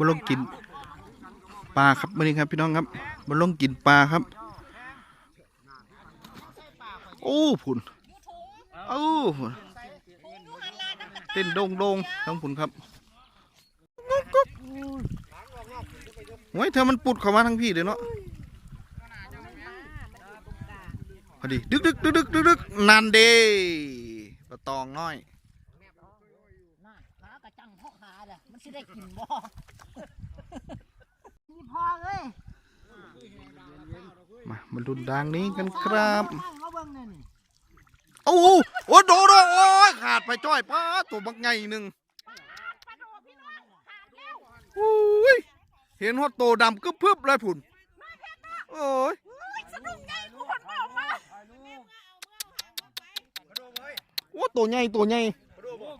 บลงกินปลาครับมื้อนี้ครับพี่น้องครับบลงกินปลาครับ โอ้พุ่นเอ้าพุ่นเต้นโดงโดงๆทั้งพุ่นครับกุ๊กกุ๊กโอ้ยเธอมันปุดเข้ามาทั้งพี่เลยเนาะพอดีดึกดึกดึกดึกดึกดึกนันเดปลาตองน้อย งพ่อขาเด้อมันสิได้กินบ่นี่พอเลยมามาลุ้นดางนี้กันครับนั่งมาเบิ่งนี่นี่โอ้โหโอ้โดดโอ้ยขาดไปจ้อยป้าตัวบักไงหนึ่งโอ้ยเห็นว่าโตดำกึบพึบเลยผุนโอ้ยโอ้ตัวใหญ่ตัวใหญ่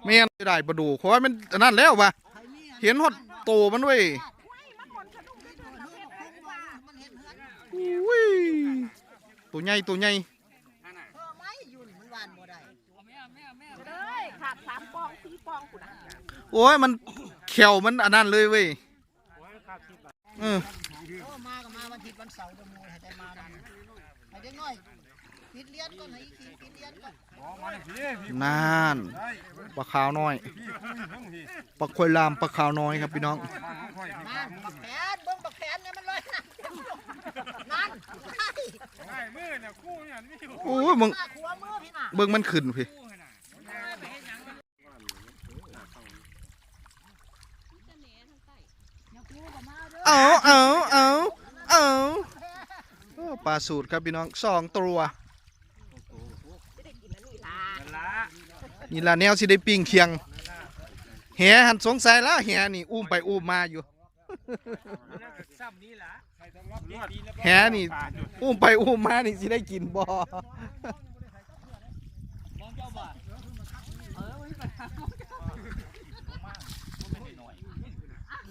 แม่นได้ประดูขอให้มันอันนั้นแล้ววะเห็นฮอดโตมันเว้ยอุ้ยตัวใหญ่ตัวใหญ่โอ้ยมันเขียวมันอันนั้นเลยเว้ยเออมาก็มาวันอาทิตย์วันเสาร์เด้อหมู่ให้ได้มานำให้เด็กน้อย ปิดเรียนก่อนให้อีกทีปิดเรียนก่อนนานปลาขาวน้อยปลาควยลามปลาขาวน้อยครับพี่น้องนั่นบักแขนเบิ่งบักแขนเนี่ยมันลอยน้ำนั่นใช่โอ้ยมึงมาขัวมือพี่น่ะเบิ่งมันขึ้นพี่อย่าขัวก็มาเด้อเอาเอาเอาเอาโอ้ปลาสูตรครับพี่น้องสองตัว นี่ละแนวสิได้ปิ้งเคียงแหหันสงสัยแล้วแหนี่อุ้มไปอุ้มมาอยู่แหนี่อุ้มไปอุ้มมานี่สิได้กินบ่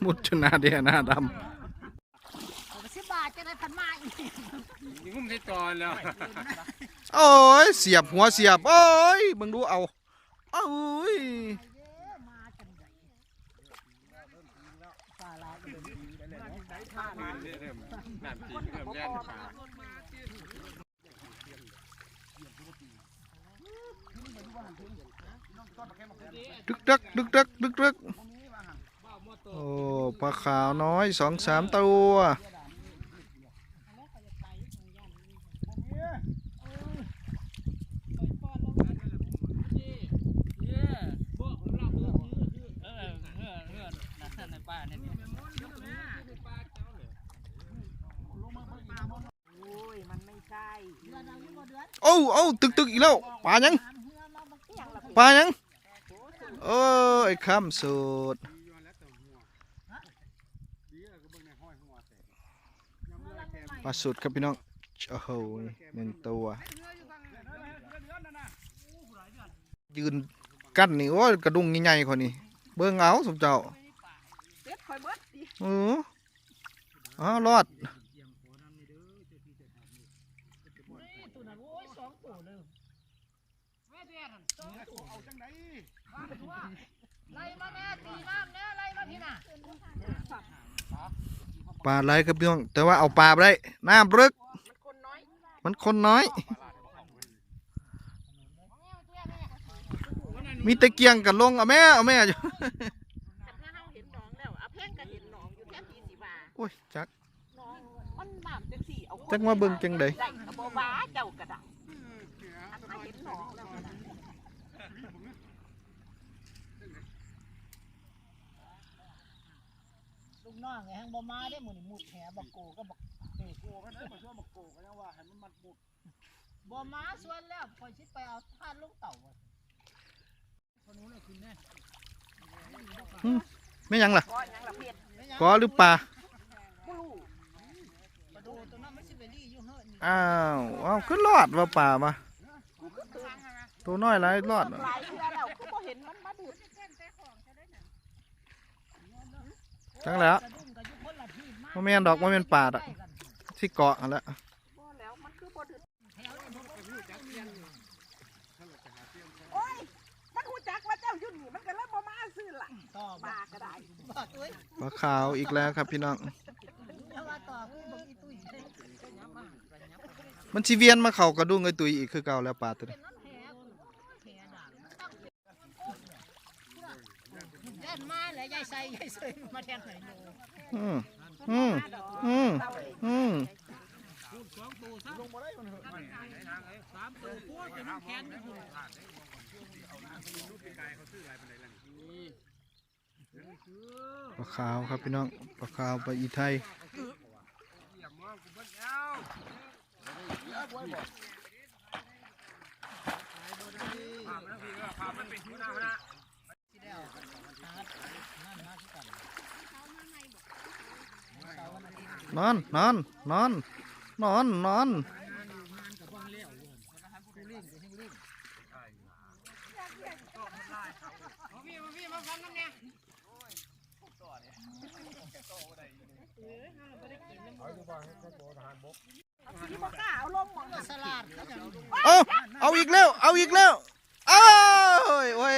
มุดชนาเดียหน้าดสิบบาทจะได้พันมาอีกยิงงุ้มในตอนแล้วำโอ้ย เสียบหัวเสียบ โอ้ยมึงดูเอา โอ้ยมาจังไดปลาลายอีกเริ่มนั่นตีเริ่มแย่นป่าดึกดักดึกดักดึกดักโอ้ปลาขาวน้อยสองสามตัว โอ้ยมันไม่ใช่ โอ้โอ้ตึกตึกอีกแล้วปลายังปลายังเออไอ้คำสูตรปลาสูตรครับพี่น้องโอ้โหหนึ่งตัวยืนกั้นนี่โอ้ยกระดุงใหญ่ๆคนนี้เบิ่งเอาสมเจ้าเป็ด คอยเบิดดิเอออ้าวรอดไล่มาแม่ตีน้ำแน่ไล่มาพี่น่ะปลาไหลครับพี่น้อง แต่ว่าเอาปลาไปได้น้ำลึกมันคนน้อยมันคนน้อย มีตะเกียงกับลงเอาแม่เอาแม่อยู่แต่ถ้าเฮาเห็นหนองแล้วเอาเพ่งก็เห็นหนองอยู่แค่ปีสิบาโอ้ยจักหนองมันน้ำจังสี่เอาจักมาเบิ่งจังใดได้กระโบบ้าเจ้ากระดังอันถ้าเห็นหนองแล้วก็ได้ลูกน้องไงฮังบ่มาได้หมู่นี่มุดแหบักโกก็บักเตะโกก็ได้บ่ช่วยบักโกก็ยังว่าให้มันมัดมุดบ่มาสวนแล้วคอยสิไปเอาทานลูกเต่าอะคนนู้นน่ะกินแน่ไม่ยังล่ะก็ยังละเพ็ดกอหรือปลา ผู้ลูก ปลาดูตัวนั้นมันสิไปรี อยู่เฮ้อนี่อ้าวอ้าวขึ้นรอดว่าปลามาตัวน้อยไรรอดหลายเทื่อแล้วคือบ่เห็นมันมาดูดจังแล้วกระดุมก็อยู่คนละที่มาโมเมนดอกโมเมนปลาดอะที่เกาะนั่นแหล้วบ่แล้วมันคือบ่ถึงโอ้ยมันฮู้จักว่าเจ้าอยู่นี่มันก็เลยบ่มาซื้อล่ะต่อปลาก็ได้บ่ตุ้ยปลามาขาวอีกแล้วครับพี่น้อง มันสิเวียนมาเข้ากระดุงไอตุยอีกคือเก่าแล้วปลาตัวนี้เป็นน้ำแหบแหด่างมันมาเลยยายใส่ยายใส่มาแทงไหนดูอืมอืมอืมอืมปลาขาวครับพี่น้องปลาขาวปลาอีไทย นอนนอนนอนนอนนอน ที่บ่กล้าเอาลงหมองสลัดเขาจะเอาดูเอาเอาอีกแล้ว เอาอีกแล้วเอ้ยโอ้ย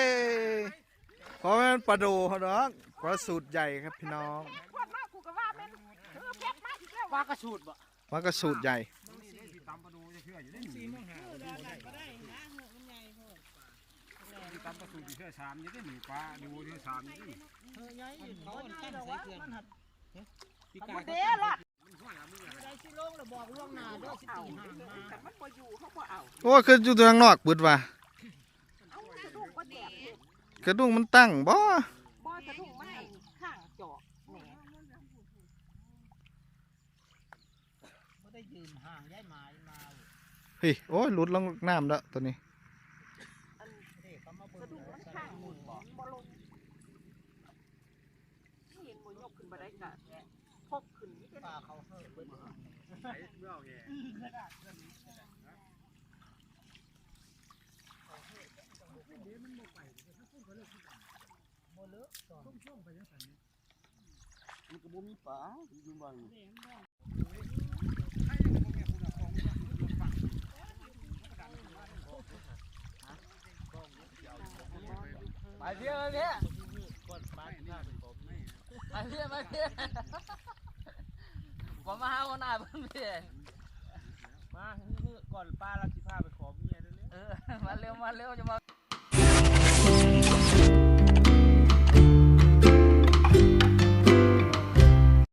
เพราะมันปลาโดเขาดอกปลาสูตรใหญ่ครับพี่น้องพวดมากกูก็ว่าเป็นเออแพ็คมาอีกแล้วปลากระสูดบ่ปลากระสูตรใหญ่ตำปลาดูจะเชื่ออยู่ได้หนีตำปลาสูที่เชื่อสามอยู่ได้หนีปลาดูที่สามอยู่เฮ้ยยายเขาตั้งดอกว่ามันหัดเอาบ่เด้ล่ะได้ สิลงแล้วบอกล่วงหน้าเด้อสิตีหางมาแต่มันบ่อยู่เขาบ่เอาโอ้ยคืออยู่ทางนอกปืดว่ะเอาสะดุ้งบ่แตกเลยกระดุงมันตั้งบ่บ่สะดุ้งมันให้ข้างจอกแหมบ่ได้ยืนห่างยายหมามาเฮ้ยโอ้ยหลุดลงน้ำแล้วตัวนี้ เด็กเขามาเบิ่สะงดุ้งมันข้างหมุนบ่บ่ลงเห็นบ่ยกขึ้นบ่ได้กะ กขึ้นนี่ปลาเขาเฮ้ยเบิ่งเมื่อไงมันก็บ่มีปลาอยู่บ้านไปเพี่อนเนี่ยไปเพี่อนไปเพี่อนผ มมาหาคนหน้าเพิ่นเพี่อนมาก่อนป้าเราสิพาไปขอเมียเด้อเออมาเร็วมาเร็วจะมา